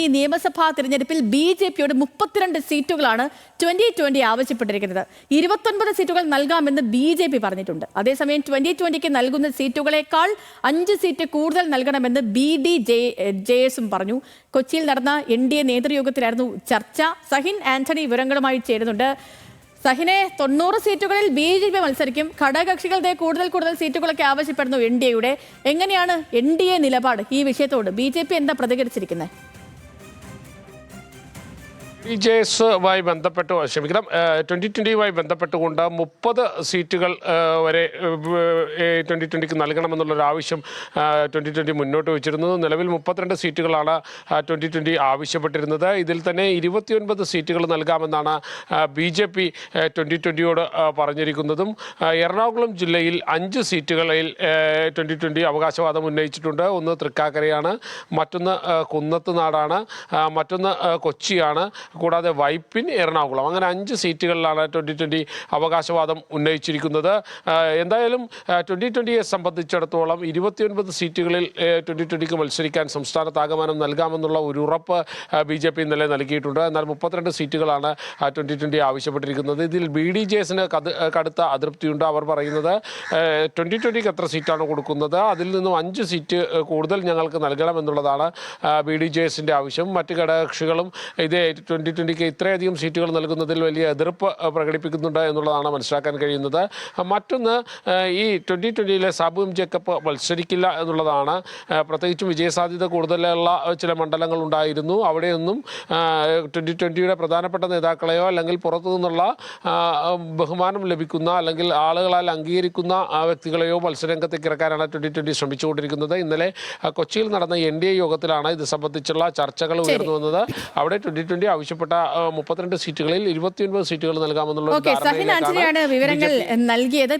ഈ നിയമസഭാ തിരഞ്ഞെടുപ്പിൽ ബി ജെ പിയോട് മുപ്പത്തിരണ്ട് സീറ്റുകളാണ് ട്വന്റി ട്വന്റി ആവശ്യപ്പെട്ടിരിക്കുന്നത്. ഇരുപത്തൊൻപത് സീറ്റുകൾ നൽകാമെന്ന് ബി ജെ പി പറഞ്ഞിട്ടുണ്ട്. അതേസമയം ട്വന്റി ട്വന്റിക്ക് നൽകുന്ന സീറ്റുകളേക്കാൾ അഞ്ച് സീറ്റ് കൂടുതൽ നൽകണമെന്ന് ബി ഡി ജെ ജെ എസും പറഞ്ഞു. കൊച്ചിയിൽ നടന്ന എൻ ഡി എ നേതൃയോഗത്തിലായിരുന്നു ചർച്ച. സഹിൻ ആന്റണി വിവരങ്ങളുമായി ചേരുന്നുണ്ട്. സഹിനെ തൊണ്ണൂറ് സീറ്റുകളിൽ ബി ജെ പി മത്സരിക്കും. ഘടകകക്ഷികളുടെ കൂടുതൽ കൂടുതൽ സീറ്റുകളൊക്കെ ആവശ്യപ്പെടുന്നു എൻ ഡി എയുടെ. എങ്ങനെയാണ് എൻ ഡി എ നിലപാട്? ഈ വിഷയത്തോട് ബി ജെ പി എന്താ പ്രതികരിച്ചിരിക്കുന്നത്? ബി ജെ എസുമായി ബന്ധപ്പെട്ട് ക്ഷമിക്കണം ട്വന്റി ട്വന്റിയുമായി ബന്ധപ്പെട്ടുകൊണ്ട് മുപ്പത് സീറ്റുകൾ വരെ ട്വന്റി ട്വന്റിക്ക് നൽകണമെന്നുള്ളൊരു ആവശ്യം ട്വന്റി ട്വന്റി മുന്നോട്ട് വെച്ചിരുന്നത്. നിലവിൽ മുപ്പത്തിരണ്ട് സീറ്റുകളാണ് ട്വന്റി ട്വന്റി ആവശ്യപ്പെട്ടിരുന്നത്. ഇതിൽ തന്നെ ഇരുപത്തിയൊൻപത് സീറ്റുകൾ നൽകാമെന്നാണ് ബി ജെ പി ട്വന്റി ട്വന്റിയോട് പറഞ്ഞിരിക്കുന്നതും. എറണാകുളം ജില്ലയിൽ അഞ്ച് സീറ്റുകളിൽ ട്വന്റി ട്വന്റി അവകാശവാദം ഉന്നയിച്ചിട്ടുണ്ട്. ഒന്ന് തൃക്കാക്കരയാണ് മറ്റൊന്ന് കുന്നത്തുനാടാണ് കുന്നത്ത് നാടാണ് മറ്റൊന്ന് കൊച്ചിയാണ്. കൂടാതെ വൈപ്പിൻ എറണാകുളം. അങ്ങനെ അഞ്ച് സീറ്റുകളിലാണ് ട്വന്റി ട്വന്റി അവകാശവാദം ഉന്നയിച്ചിരിക്കുന്നത്. എന്തായാലും ട്വന്റി ട്വന്റിയെ സംബന്ധിച്ചിടത്തോളം ഇരുപത്തിയൊൻപത് സീറ്റുകളിൽ ട്വന്റി ട്വന്റിക്ക് മത്സരിക്കാൻ സംസ്ഥാനത്ത് ആഗമനം നൽകാമെന്നുള്ള ഒരു ഉറപ്പ് ബി ജെ പി ഇന്നലെ നൽകിയിട്ടുണ്ട്. എന്നാൽ മുപ്പത്തിരണ്ട് സീറ്റുകളാണ് ട്വന്റി ട്വന്റി ആവശ്യപ്പെട്ടിരിക്കുന്നത്. ഇതിൽ ബി ഡി ജെ എസിന് കടുത്ത അതൃപ്തിയുണ്ട് അവർ പറയുന്നത്. ട്വന്റി ട്വന്റിക്ക് എത്ര സീറ്റാണ് കൊടുക്കുന്നത്? അതിൽ നിന്നും അഞ്ച് സീറ്റ് കൂടുതൽ ഞങ്ങൾക്ക് നൽകണമെന്നുള്ളതാണ് ബി ഡി ജെ എസിന്റെ ആവശ്യം. മറ്റ് ഘടകകക്ഷികളും ഇതേ ട്വന്റി ട്വന്റിക്ക് ഇത്രയധികം സീറ്റുകൾ നൽകുന്നതിൽ വലിയ എതിർപ്പ് പ്രകടിപ്പിക്കുന്നുണ്ട് എന്നുള്ളതാണ് മനസ്സിലാക്കാൻ കഴിയുന്നത്. മറ്റൊന്ന് ഈ ട്വന്റി ട്വന്റിയിലെ സാബു എം ജേക്കബ് മത്സരിക്കില്ല എന്നുള്ളതാണ്. പ്രത്യേകിച്ചും വിജയസാധ്യത കൂടുതലുള്ള ചില മണ്ഡലങ്ങൾ ഉണ്ടായിരുന്നു. അവിടെയൊന്നും ട്വന്റി ട്വന്റിയുടെ പ്രധാനപ്പെട്ട നേതാക്കളെയോ അല്ലെങ്കിൽ പുറത്തു നിന്നുള്ള ബഹുമാനം ലഭിക്കുന്ന അല്ലെങ്കിൽ ആളുകളാൽ അംഗീകരിക്കുന്ന വ്യക്തികളെയോ മത്സരരംഗത്തേക്ക് ഇറക്കാനാണ് ട്വന്റി ട്വന്റി ശ്രമിച്ചുകൊണ്ടിരിക്കുന്നത്. ഇന്നലെ കൊച്ചിയിൽ നടന്ന എൻ ഡി എ യോഗത്തിലാണ് ഇത് സംബന്ധിച്ചുള്ള ചർച്ചകൾ ഉയർന്നു വന്നത്. അവിടെ ട്വന്റി ട്വന്റി ആവശ്യപ്പെട്ട മുപ്പത്തിരണ്ട് സീറ്റുകളിൽ ഇരുപത്തിയൊൻപത് സീറ്റുകൾ നൽകാമെന്നുള്ള വിവരങ്ങൾ നൽകിയത്.